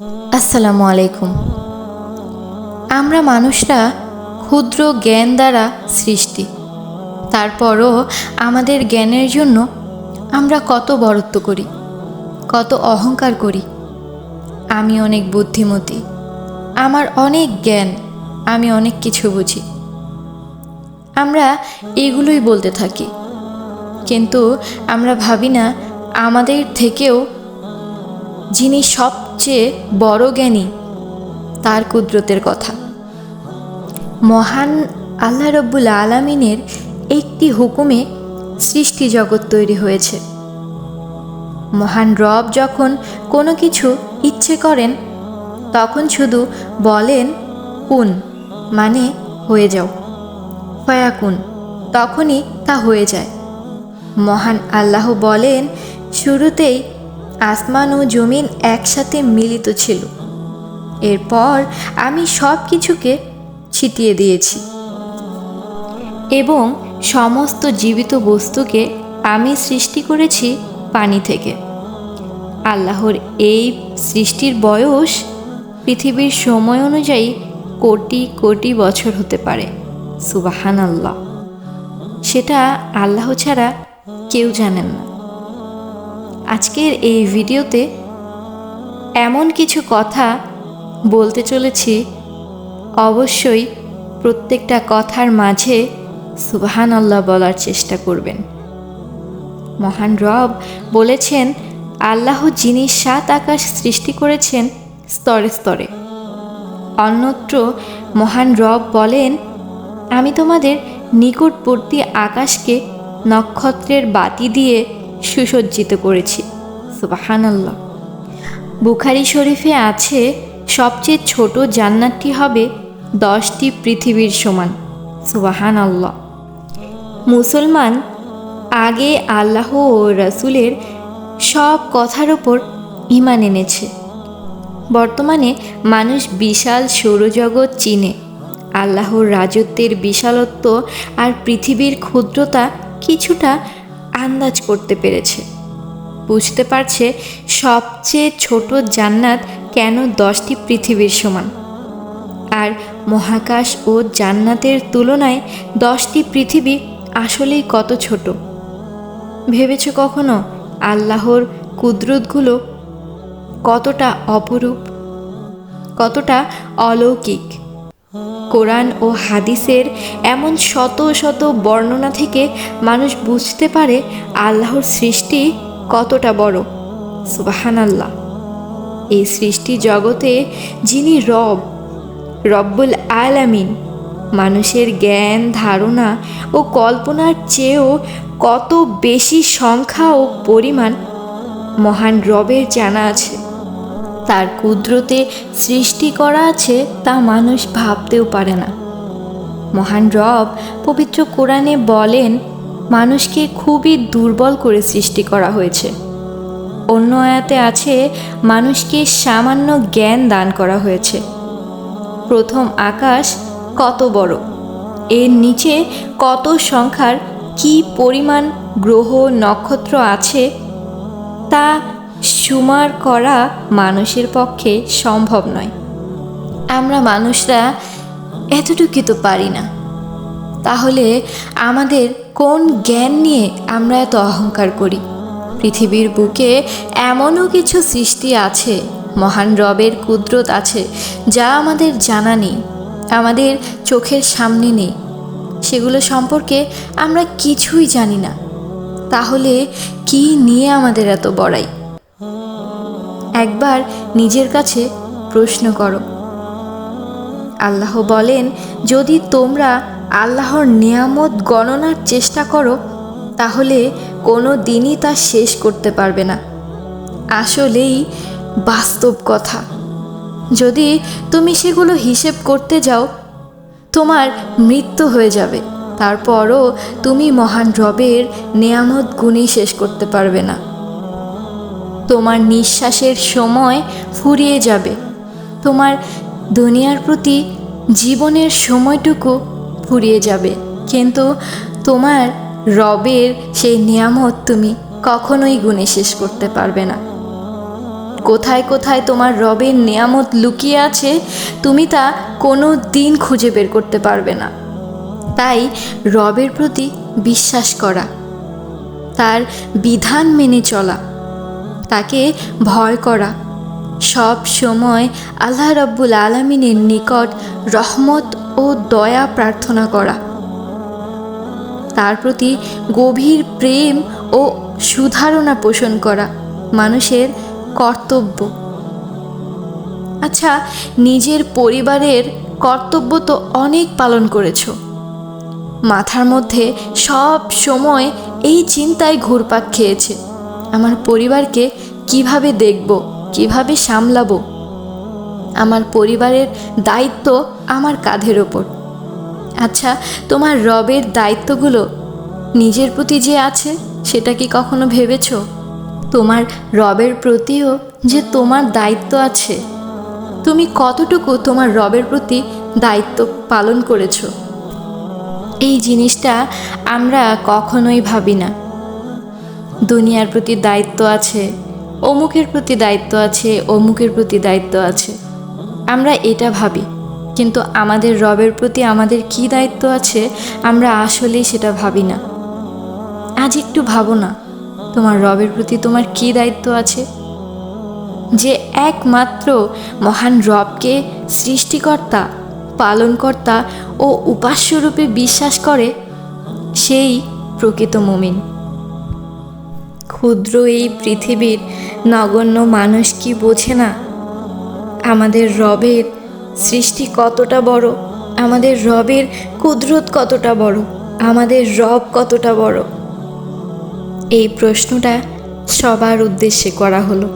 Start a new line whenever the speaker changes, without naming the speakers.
আসসালামু আলাইকুম। আমরা মানুষরা ক্ষুদ্র জ্ঞান দ্বারা সৃষ্টি। তারপরও আমাদের জ্ঞানের জন্য আমরা কত বরত্ব করি, কত অহংকার করি। আমি অনেক বুদ্ধিমতী, আমার অনেক জ্ঞান, আমি অনেক কিছু বুঝি। আমরা এগুলোই বলতে থাকি। কিন্তু আমরা ভাবি না, আমাদের থেকেও যিনি সবচেয়ে বড় জ্ঞানী তার কুদরতের কথা। মহান আল্লাহ রব্বুল আলমিনের একটি হুকুমে সৃষ্টি জগৎ তৈরি হয়েছে। মহান রব যখন কোনো কিছু ইচ্ছে করেন, তখন শুধু বলেন, কুন মানে হয়ে যাও। ফয়াকুন তখনই তা হয়ে যায়। মহান আল্লাহ বলেন, শুরুতেই আসমান ও জমিন একসাথে মিলিত ছিল। এরপর আমি সব কিছুকে ছিটিয়ে দিয়েছি এবং সমস্ত জীবিত বস্তুকে আমি সৃষ্টি করেছি পানি থেকে। আল্লাহর এই সৃষ্টির বয়স পৃথিবীর সময় অনুযায়ী কোটি কোটি বছর হতে পারে। সুবাহান আল্লাহ সেটা আল্লাহ ছাড়া কেউ জানেন না। আজকের এই ভিডিওতে এমন কিছু কথা বলতে চলেছি। অবশ্যই প্রত্যেকটা কথার মাঝে সুবাহান আল্লাহ বলার চেষ্টা করবেন। মহান রব বলেছেন, আল্লাহ যিনি সাত আকাশ সৃষ্টি করেছেন, স্তরে স্তরে। অন্যত্র মহান রব বলেন, আমি তোমাদের নিকটবর্তী আকাশকে নক্ষত্রের বাতি দিয়ে সুসজ্জিত করেছি। সুবাহানাল্লাহ। বুখারি শরীফে আছে, সবচেয়ে ছোট জান্নাতটি হবে দশটি পৃথিবীর সমান। সুবাহান আল্লাহ মুসলমান আগে আল্লাহ ও রাসুলের সব কথার ওপর ইমান এনেছে। বর্তমানে মানুষ বিশাল সৌরজগৎ চিনে। আল্লাহর রাজত্বের বিশালত্ব আর পৃথিবীর ক্ষুদ্রতা কিছুটা আন্দাজ করতে পেরেছে। বুঝতে পারছে সবচেয়ে ছোট জান্নাত কেন দশটি পৃথিবীর সমান। আর মহাকাশ ও জান্নাতের তুলনায় দশটি পৃথিবী আসলেই কত ছোট। ভেবেছ কখনো আল্লাহর কুদরতগুলো কতটা অপরূপ, কতটা অলৌকিক? কোরআন ও হাদিসের এমন শত শত বর্ণনা থেকে মানুষ বুঝতে পারে আল্লাহর সৃষ্টি কতটা বড়। সুবাহান আল্লাহ এই সৃষ্টি জগতে যিনি রব, রব্বুল আলামিন, মানুষের জ্ঞান, ধারণা ও কল্পনার চেয়েও কত বেশি সংখ্যা ও পরিমাণ মহান রবের জানা আছে। তার কুদরতে সৃষ্টি করা আছে তা মানুষ ভাবতেও পারে না। মহান রব পবিত্র কোরআনে বলেন, মানুষকে খুবই দুর্বল করে সৃষ্টি করা হয়েছে। অন্য আয়াতে আছে, মানুষকে সামান্য জ্ঞান দান করা হয়েছে। প্রথম আকাশ কত বড়? এর নিচে কত সংখ্যার কি পরিমাণ গ্রহ নক্ষত্র আছে তা সুমার করা মানুষের পক্ষে সম্ভব নয়। আমরা মানুষরা এতটুকু তো পারি না। তাহলে আমাদের কোন জ্ঞান নিয়ে আমরা এত অহংকার করি? পৃথিবীর বুকে এমনও কিছু সৃষ্টি আছে, মহান রবের কুদরত আছে, যা আমাদের জানা নেই, আমাদের চোখের সামনে নেই। সেগুলো সম্পর্কে আমরা কিছুই জানি না। তাহলে কি নিয়ে আমাদের এত বড়াই? একবার নিজের কাছে প্রশ্ন করো। আল্লাহ বলেন, যদি তোমরা আল্লাহর নিয়ামত গণনার চেষ্টা করো, তাহলে কোনো দিনই তা শেষ করতে পারবে না। আসলেই বাস্তব কথা। যদি তুমি সেগুলো হিসেব করতে যাও, তোমার মৃত্যু হয়ে যাবে। তারপরও তুমি মহান রবের নেয়ামত গুণই শেষ করতে পারবে না। তোমার নিঃশ্বাসের সময় ফুরিয়ে যাবে। তোমার দুনিয়ার প্রতি জীবনের সময়টুকু ফুরিয়ে যাবে। কিন্তু তোমার রবের সেই নিয়ামত তুমি কখনোই গুণে শেষ করতে পারবে না। কোথায় কোথায় তোমার রবের নেয়ামত লুকিয়ে আছে, তুমি তা কোনো দিন খুঁজে বের করতে পারবে না। তাই রবের প্রতি বিশ্বাস করা, তার বিধান মেনে চলা তাকে ভয় করা। সব সময় আল্লাহ রব্বুল আলমিনের নিকট রহমত ও দয়া প্রার্থনা করা। তার প্রতি গভীর প্রেম ও সুধারণা পোষণ করা মানুষের কর্তব্য। আচ্ছা নিজের পরিবারের কর্তব্য তো অনেক পালন করেছ। মাথার মধ্যে সব সময় এই চিন্তায় ঘুরপাক খেয়েছে। আমার পরিবারকে কীভাবে দেখব, কীভাবে সামলাবো? আমার পরিবারের দায়িত্ব আমার কাঁধের ওপর। আচ্ছা তোমার রবের দায়িত্বগুলো নিজের প্রতি যে আছে, সেটা কি কখনো ভেবেছ? তোমার রবের প্রতিও যে তোমার দায়িত্ব আছে, তুমি কতটুকু তোমার রবের প্রতি দায়িত্ব পালন করেছ? এই জিনিসটা আমরা কখনোই ভাবি না। দুনিয়ার প্রতি দায়িত্ব আছে, অমুকের প্রতি দায়িত্ব আছে, অমুকের প্রতি দায়িত্ব আছে। আমরা এটা ভাবি, কিন্তু আমাদের রবের প্রতি আমাদের কি দায়িত্ব আছে, আমরা আসলেই সেটা ভাবি না। আজ একটু ভাবো না, তোমার রবের প্রতি তোমার কি দায়িত্ব আছে? যে একমাত্র মহান রবকে সৃষ্টিকর্তা, পালনকর্তা ও উপাস্যরূপে বিশ্বাস করে, সেই প্রকৃত মুমিন। ক্ষুদ্র এই পৃথিবীর নগণ্য মানুষ কি বোঝে না? আমাদের রবের সৃষ্টি কতটা বড়? আমাদের রবের কুদরত কতটা বড়? আমাদের রব কতটা বড়? এই প্রশ্নটা সবার উদ্দেশ্যে করা হলো।